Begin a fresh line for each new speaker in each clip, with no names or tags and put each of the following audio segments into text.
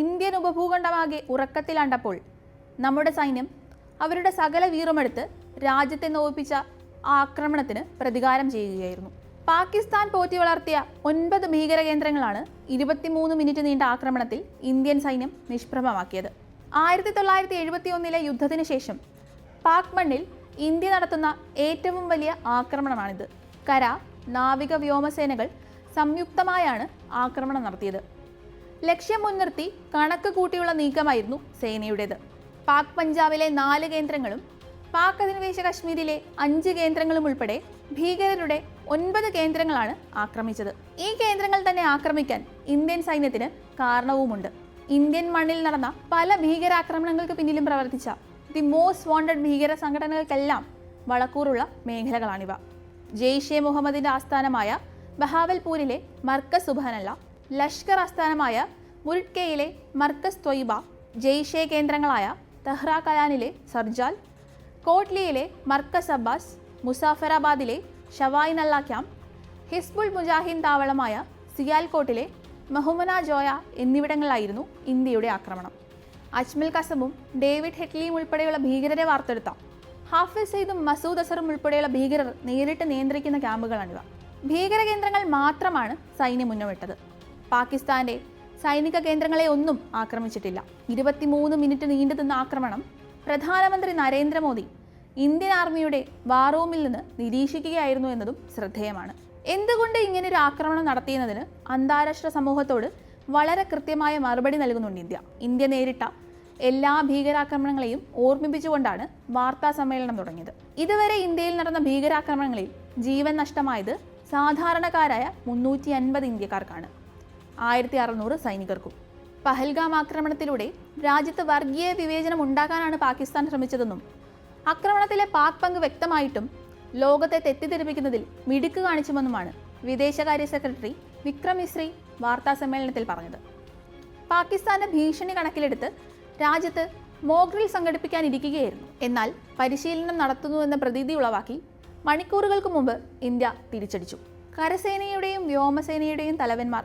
Indian ഉപഭൂഖണ്ഡമാകെ ഉറക്കത്തിലാണ്ടപ്പോൾ നമ്മുടെ സൈന്യം അവരുടെ സകല വീറുമെടുത്ത് രാജ്യത്തെ നോവിപ്പിച്ച ആക്രമണത്തിന് പ്രതികാരം ചെയ്യുകയായിരുന്നു. പാകിസ്ഥാൻ പോറ്റി വളർത്തിയ ഒൻപത് ഭീകര കേന്ദ്രങ്ങളാണ് ഇരുപത്തിമൂന്ന് മിനിറ്റ് നീണ്ട ആക്രമണത്തിൽ ഇന്ത്യൻ സൈന്യം നിഷ്പ്രഭമാക്കിയത്. ആയിരത്തി തൊള്ളായിരത്തി എഴുപത്തി ഒന്നിലെ യുദ്ധത്തിന് ശേഷം പാക് മണ്ണിൽ ഇന്ത്യ നടത്തുന്ന ഏറ്റവും വലിയ ആക്രമണമാണിത്. കര നാവിക വ്യോമസേനകൾ സംയുക്തമായാണ് ആക്രമണം നടത്തിയത്. ലക്ഷ്യം മുൻനിർത്തി കണക്ക് കൂട്ടിയുള്ള നീക്കമായിരുന്നു സേനയുടേത്. പാക് പഞ്ചാബിലെ നാല് കേന്ദ്രങ്ങളും പാക് അധിനിവേശ കശ്മീരിലെ അഞ്ച് കേന്ദ്രങ്ങളും ഉൾപ്പെടെ ഭീകരരുടെ ഒൻപത് കേന്ദ്രങ്ങളാണ് ആക്രമിച്ചത്. ഈ കേന്ദ്രങ്ങൾ തന്നെ ആക്രമിക്കാൻ ഇന്ത്യൻ സൈന്യത്തിന് കാരണവുമുണ്ട്. ഇന്ത്യൻ മണ്ണിൽ നടന്ന പല ഭീകരാക്രമണങ്ങൾക്ക് പിന്നിലും പ്രവർത്തിച്ച ദി മോസ്റ്റ് വാണ്ടഡ് ഭീകര സംഘടനകൾക്കെല്ലാം വളക്കൂറുള്ള മേഖലകളാണിവ. ജെയ്ഷെ മുഹമ്മദിന്റെ ആസ്ഥാനമായ ബഹാവൽപൂരിലെ മർക്കസ് സുബാനല്ല ലഷ്കർ ആസ്ഥാനമായ മുരിട്കയിലെ മർക്കസ് ത്വയ്ബ ജെയ്ഷെ കേന്ദ്രങ്ങളായ തെഹ്റ കലാനിലെ സർജാൽ കോട്ട്ലിയിലെ മർക്കസ് അബ്ബാസ് മുസാഫറാബാദിലെ ഷവായ് നല്ല ക്യാമ്പ് ഹിസ്ബുൾ മുജാഹിൻ താവളമായ സിയാൽകോട്ടിലെ മഹുമന ജോയ എന്നിവിടങ്ങളിലായിരുന്നു ഇന്ത്യയുടെ ആക്രമണം. അജ്മൽ കസബും ഡേവിഡ് ഹെറ്റ്ലിയും ഉൾപ്പെടെയുള്ള ഭീകരരെ വാർത്തെടുത്ത ഹാഫിസ് സെയ്ദും മസൂദ് അസറും ഉൾപ്പെടെയുള്ള ഭീകരർ നേരിട്ട് നിയന്ത്രിക്കുന്ന ക്യാമ്പുകളാണിവ. ഭീകര കേന്ദ്രങ്ങൾ മാത്രമാണ് സൈന്യം മുന്നമിട്ടത് പാകിസ്ഥാന്റെ സൈനിക കേന്ദ്രങ്ങളെ ഒന്നും ആക്രമിച്ചിട്ടില്ല. ഇരുപത്തിമൂന്ന് മിനിറ്റ് നീണ്ടു നിന്ന ആക്രമണം പ്രധാനമന്ത്രി നരേന്ദ്രമോദി ഇന്ത്യൻ ആർമിയുടെ വാറൂമിൽ നിന്ന് നിരീക്ഷിക്കുകയായിരുന്നു എന്നതും ശ്രദ്ധേയമാണ്. എന്തുകൊണ്ട് ഇങ്ങനൊരു ആക്രമണം നടത്തിയെന്നതിന് അന്താരാഷ്ട്ര സമൂഹത്തോട് വളരെ കൃത്യമായ മറുപടി നൽകുന്നുണ്ട് ഇന്ത്യ. ഇന്ത്യ നേരിട്ട എല്ലാ ഭീകരാക്രമണങ്ങളെയും ഓർമ്മിപ്പിച്ചുകൊണ്ടാണ് വാർത്താ സമ്മേളനം തുടങ്ങിയത്. ഇതുവരെ ഇന്ത്യയിൽ നടന്ന ഭീകരാക്രമണങ്ങളിൽ ജീവൻ നഷ്ടമായത് സാധാരണക്കാരായ മുന്നൂറ്റി അൻപത് ഇന്ത്യക്കാർക്കാണ്. ആയിരത്തി അറുന്നൂറ് സൈനികർക്കും. പഹൽഗാം ആക്രമണത്തിലൂടെ രാജ്യത്ത് വർഗീയ വിവേചനം ഉണ്ടാക്കാനാണ് പാകിസ്ഥാൻ ശ്രമിച്ചതെന്നും ആക്രമണത്തിലെ പാക് പങ്ക് വ്യക്തമായിട്ടും ലോകത്തെ തെറ്റിദ്ധരിപ്പിക്കുന്നതിൽ മിടുക്ക് കാണിച്ചുമെന്നുമാണ് വിദേശകാര്യ സെക്രട്ടറി വിക്രം മിശ്രി വാർത്താസമ്മേളനത്തിൽ പറഞ്ഞത്. പാകിസ്ഥാന്റെ ഭീഷണി കണക്കിലെടുത്ത് രാജ്യത്ത് മോഗ്രിൽ സംഘടിപ്പിക്കാനിരിക്കുകയായിരുന്നു. എന്നാൽ പരിശീലനം നടത്തുന്നുവെന്ന പ്രതീതി ഉളവാക്കി മണിക്കൂറുകൾക്ക് മുമ്പ് ഇന്ത്യ തിരിച്ചടിച്ചു. കരസേനയുടെയും വ്യോമസേനയുടെയും തലവന്മാർ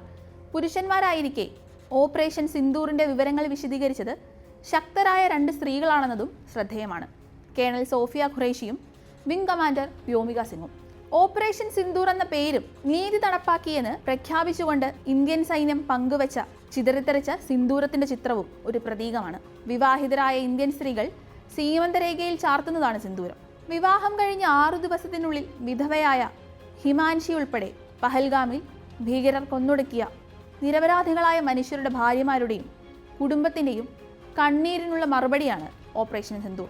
പുരുഷന്മാരായിരിക്കെ. ഓപ്പറേഷൻ സിന്ദൂറിന്റെ വിവരങ്ങൾ വിശദീകരിച്ചത് ശക്തരായ രണ്ട് സ്ത്രീകളാണെന്നതും ശ്രദ്ധേയമാണ്. കേണൽ സോഫിയ ഖുറേഷിയും വിംഗ് കമാൻഡർ വ്യോമിക സിംഗും. ഓപ്പറേഷൻ സിന്ദൂർ എന്ന പേരും നീതി നടപ്പാക്കിയെന്ന് പ്രഖ്യാപിച്ചുകൊണ്ട് ഇന്ത്യൻ സൈന്യം പങ്കുവച്ച ചിതറിത്തെറിച്ച സിന്ദൂരത്തിന്റെ ചിത്രവും ഒരു പ്രതീകമാണ്. വിവാഹിതരായ ഇന്ത്യൻ സ്ത്രീകൾ സീമന്തരേഖയിൽ ചാർത്തുന്നതാണ് സിന്ദൂരം. വിവാഹം കഴിഞ്ഞ ആറു ദിവസത്തിനുള്ളിൽ വിധവയായ ഹിമാൻഷി ഉൾപ്പെടെ പഹൽഗാമിൽ ഭീകരർ കൊന്നൊടുക്കിയ നിരപരാധികളായ മനുഷ്യരുടെ ഭാര്യമാരുടെയും കുടുംബത്തിന്റെയും കണ്ണീരിനുള്ള മറുപടിയാണ് ഓപ്പറേഷൻ സിന്ദൂർ